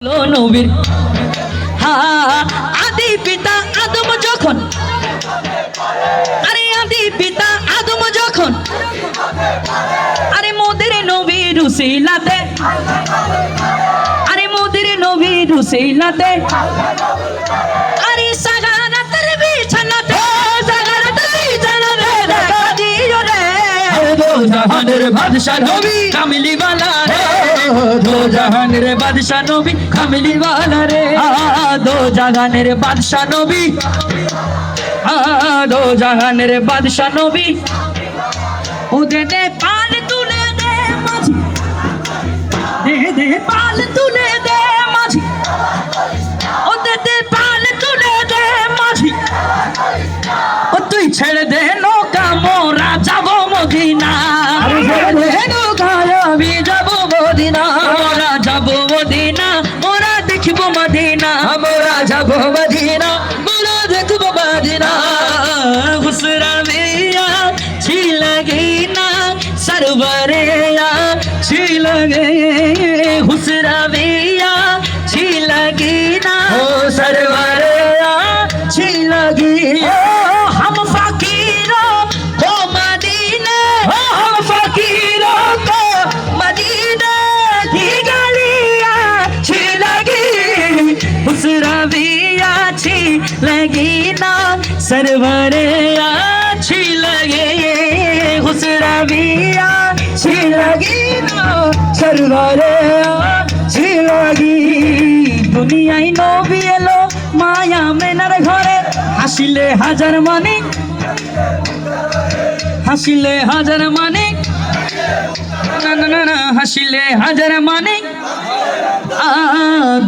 নবীর। আদি পিতা আদম যখন আরে আদি পিতা আদম যখন আরে মোদের নবী রুসিলাতে আরে মোদের নবী রুসিলাতে আরে সাগারাতের বিছানাতে সাগারাতের দো জাহানের বাদশা নবী খামিলি ওয়ালা রে। দো জাহানের বাদশা নবী। দো জাহানের বাদশা নবী। ও দে দে পাল তুলে দে মাঝি। দে দে পাল कोई लगे हुसराविया छिलगी ना हो सरवर सरवरिया छिलगी हम फकीरों को मदीने। हम फकीरों को मदीने। की गलिया छिलगी हुसराविया छिलगी ना सरवरिया छिलगी हुसराविया ছিলাগিন সরবারে ছিলাগি দুনিয়ায় নবী এলো মায়া মেনার ঘরে। হাসিলে হাজার মানে হাসিলে হাজার মানে না না না হাসিলে হাজার মানে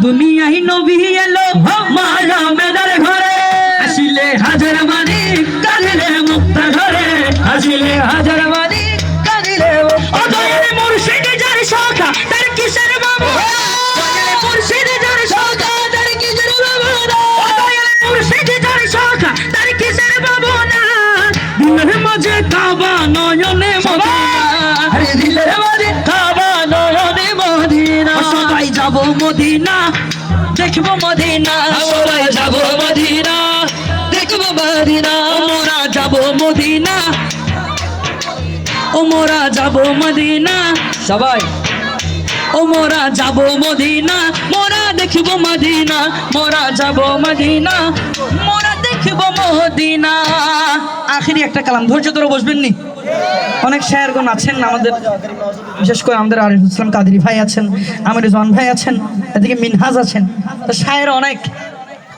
দুনিয়ায় নবী এলো মা মাঝে কাবা নয়নে মদিনা। কাবা নয়নে মদিনা। সবাই যাব মদিনা। দেখব মদিনা। সবাই যাব মদিনা। দেখব মদিনা। মোরা যাব মদিনা। ও মোরা যাব মদিনা। সবাই। ও মোরা যাব মদিনা। মোরা দেখব মদিনা। মোরা যাব মদিনা। মোরা দেখব মদিনা আখেরি একটা কালাম। ধৈর্য ধরে বসবেন নি? অনেক শেয়ারগণ আছেন আমাদের, বিশেষ করে আমাদের আরিফ ইসলাম কাদরি ভাই আছেন, আমির জন ভাই আছেন, এদিকে মিনহাজ আছেন। তো শায়ের অনেক।